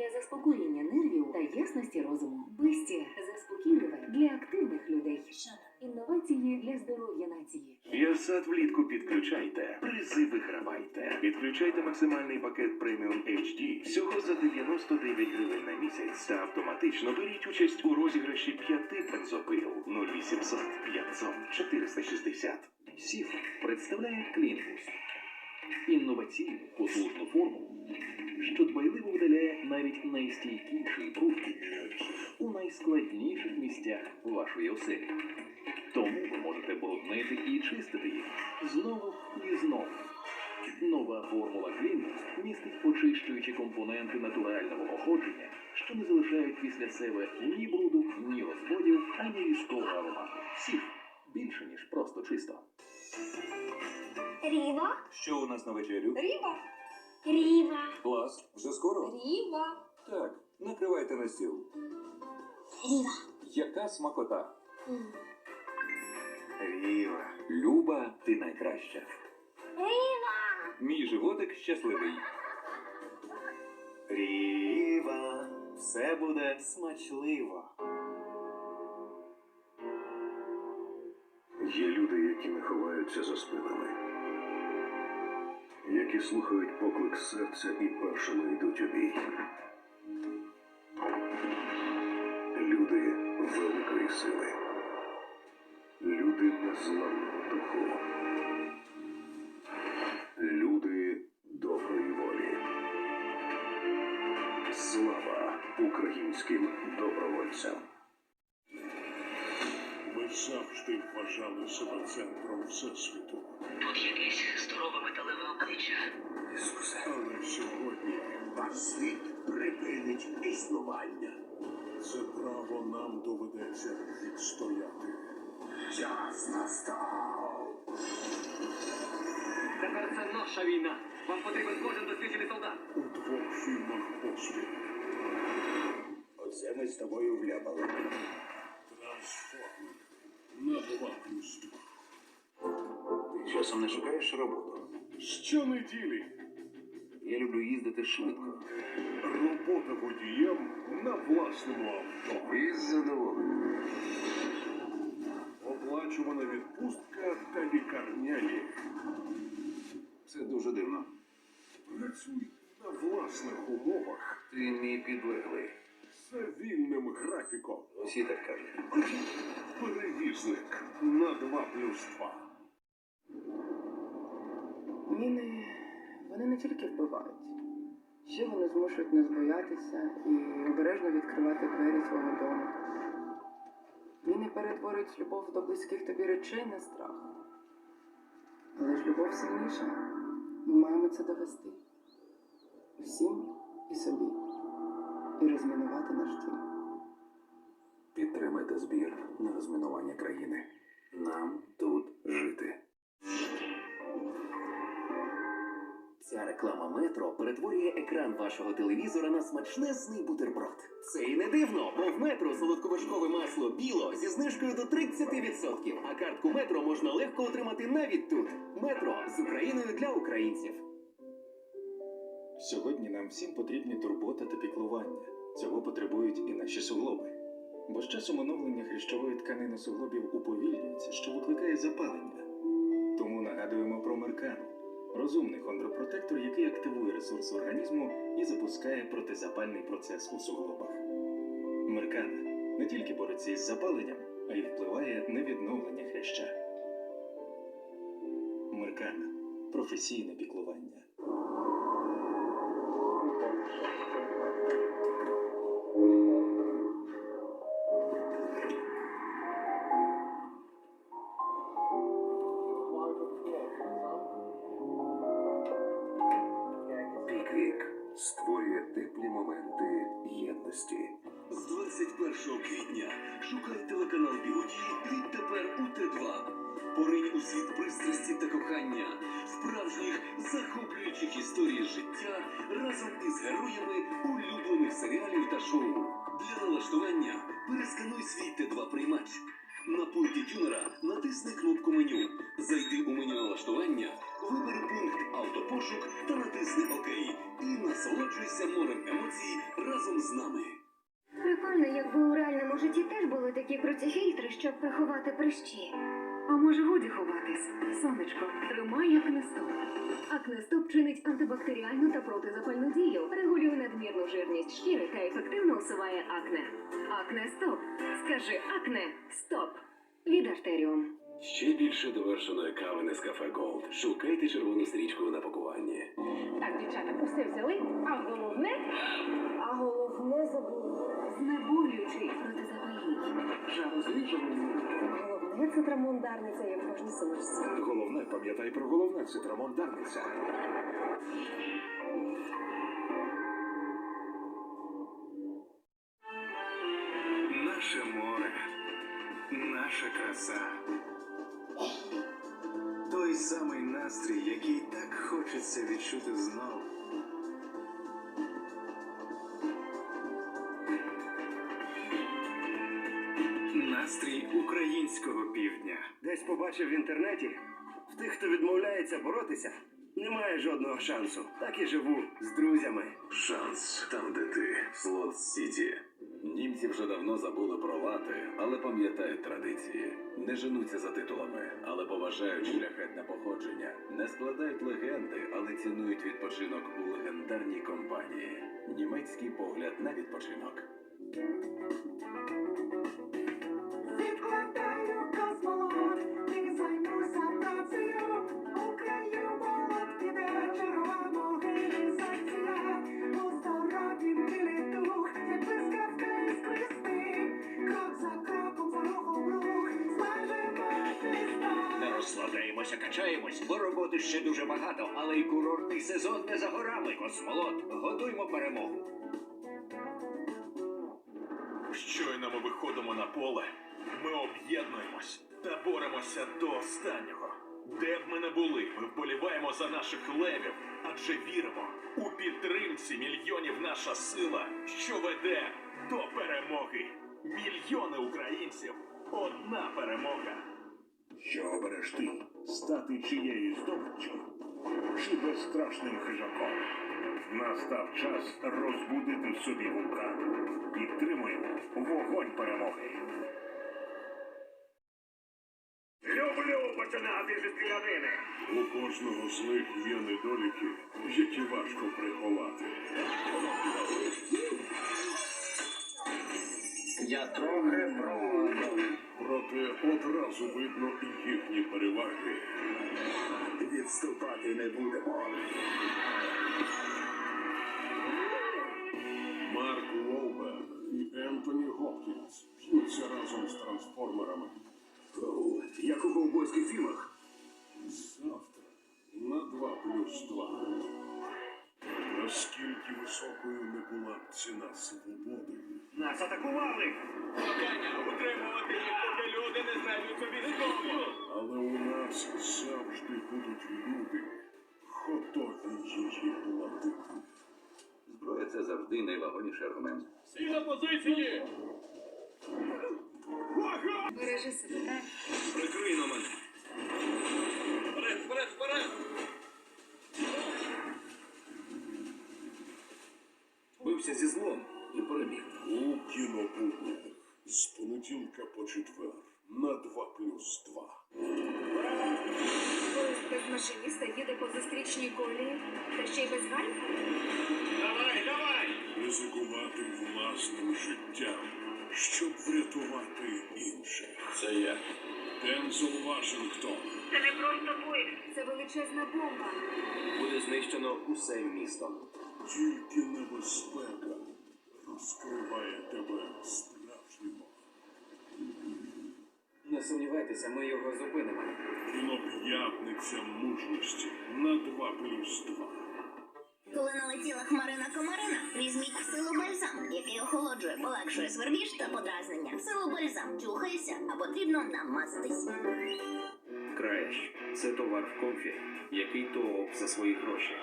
для заспокоєння нервів та ясності розуму. Бестія заспокійливе для активних людей. Інновації для здоров'я нації. Віасад влітку підключайте. Призи вигравайте. Підключайте максимальний пакет преміум HD всього за 99 гривень на місяць та автоматично беріть участь у розіграші п'яти бензопил 0800 500 460. Сіф представляє Клінбус. Інноваційну потужну формулу, що дбайливо видаляє навіть найстійкіший бруд у найскладніших місцях вашої оселі. Тому ви можете бруднити і чистити їх знову і знову. Нова формула Клінбус містить очищуючі компоненти натурального походження, що не залишають після себе ні бруду, ні розводів, ані різкого аромату. Сіф більше, ніж просто чисто. Ріва. Що у нас на вечерю? Ріва. Ріва. Клас, вже скоро? Ріва. Так, накривайте на стіл. Ріва. Яка смакота? Віва. Люба, ти найкраща. Ріва. Мій животик щасливий. Ріва. Все буде смачливо. Є люди, які не ховаються за спинами, які слухають поклик серця і першими йдуть у бій. Люди великої сили, люди незламного духу, люди доброї волі. Слава українським добровольцям! Ми завжди вважали себе центром всесвіту. Тут якесь здорове обличчя. Але сьогодні світ припинить існування. це право нам доведеться відстояти. Час настав. Тепер це наша війна. Вам потрібен кожен досвідчений солдат. У двох фільмах поспіль. Оце ми з тобою вляпали. Трансформер на два плюс два. Часом не шукаєш роботу. Щонеділі Я люблю їздити швидко. робота водієм на власному авто. Із задоволенням. Оплачувана відпустка та лікарняні. Це дуже дивно. Працюй на власних умовах Ти мій підлеглий. з вільним графіком. Усі так кажуть. Перевізник на 2 плюс 2. Міни вони не тільки вбивають, ще вони змушують нас боятися і обережно відкривати двері свого дому. Міни перетворюють любов до близьких тобі речей на страх. Але ж любов сильніша. Ми маємо це довести. Всім і собі. І розмінувати наш дім. Підтримайте збір на розмінування країни. Реклама метро перетворює екран вашого телевізора на смачнезний бутерброд. Це і не дивно, бо в метро солодковишкове масло біло зі знижкою до 30%, а картку метро можна легко отримати навіть тут. Метро з Україною для українців. Сьогодні нам всім потрібні турбота та піклування. Цього потребують і наші суглоби. Бо з часом оновлення хрящової тканини суглобів уповільнюється, що викликає запалення. Тому нагадуємо про меркану розумний хондропротектор, який активує ресурс організму і запускає протизапальний процес у суглобах. Меркана не тільки бореться із запаленням, а й впливає на відновлення хряща. Меркана професійне піклування. Бігоді відтепер у Т2. Поринь у світ пристрасті та кохання, справжніх захоплюючих історій життя разом із героями улюблених серіалів та шоу. Для налаштування перескануй свій Т2 приймач. На пульті тюнера натисни кнопку меню. Зайди у меню налаштування, вибери пункт автопошук та натисни ОК. І Насолоджуйся морем емоцій разом з нами. Прикольно, якби у реальному житті теж були такі круті фільтри, щоб приховати прищі. А може годі ховатись? Сонечко, тримай акнестоп. Акнестоп чинить антибактеріальну та протизапальну дію, регулює надмірну жирність шкіри та ефективно усуває акне. Акнестоп. Скажи акне, стоп. Від артеріум. Ще більше довершеної кави Нескафе Голд. Шукайте червону стрічку на пакуванні. Так, дівчата, усе взяли, а головне А головне Головне це трамондарниця, як в кожній сумочці. Головне, пам'ятай про головне, це Трамон Дарниця. Наше море, наша краса. Той самий настрій, який так хочеться відчути знову. Українського півдня. Десь побачив в інтернеті. В тих, хто відмовляється боротися, немає жодного шансу. Так і живу з друзями. Шанс там, де ти, Слот Сіті. Німці вже давно забули про лати, але пам'ятають традиції. Не женуться за титулами, але поважають шляхетне походження. Не складають легенди, але цінують відпочинок у легендарній компанії. Німецький погляд на відпочинок. Розслабляємося, качаємось, бо роботи ще дуже багато, але й курортний сезон не за горами. Космолот, готуймо перемогу. Щойно ми виходимо на поле, ми об'єднуємось та боремося до останнього. Де б ми не були, ми вболіваємо за наших левів, адже віримо у підтримці мільйонів наша сила, що веде до перемоги. Мільйони українців, одна перемога. Що обереш ти? Стати чиєю здобиччю? Чи безстрашним хижаком? Настав час розбудити в собі вулкан. Підтримуємо вогонь перемоги. Люблю починати зі стрілянини. У кожного з них є недоліки, які важко приховати. Я трохи про. Проте одразу видно і їхні переваги. Відступати не будемо. Марк Уолберг і Ентоні Гопкінс б'ються разом з трансформерами. Оу, Як у ковбойських фільмах. Завтра на 2 плюс 2. Наскільки високою не була б ціна свободи, Нас атакували! Але у нас завжди будуть люди, готові її платити. Зброя це завжди найвагоміший аргумент. Всі на позиції! Бережи себе. Машиніста їде по зустрічній колії, та ще й без гальм. Давай, давай! Ризикувати власним життям, щоб врятувати інших. Це я. Дензел Вашингтон. Це не просто поїзд, це величезна бомба. Буде знищено усе місто. Тільки небезпека розкриває тебе. Не сумнівайтеся, ми його зупинимо. Кіноп'ятниця мужності на 2 плюс 2. Коли налетіла хмарина комарина, візьміть силу бальзам, який охолоджує, полегшує свербіж та подразнення. Силу бальзам чухайся, а потрібно намазатись. Краєш це товар в комфі, який то за свої гроші.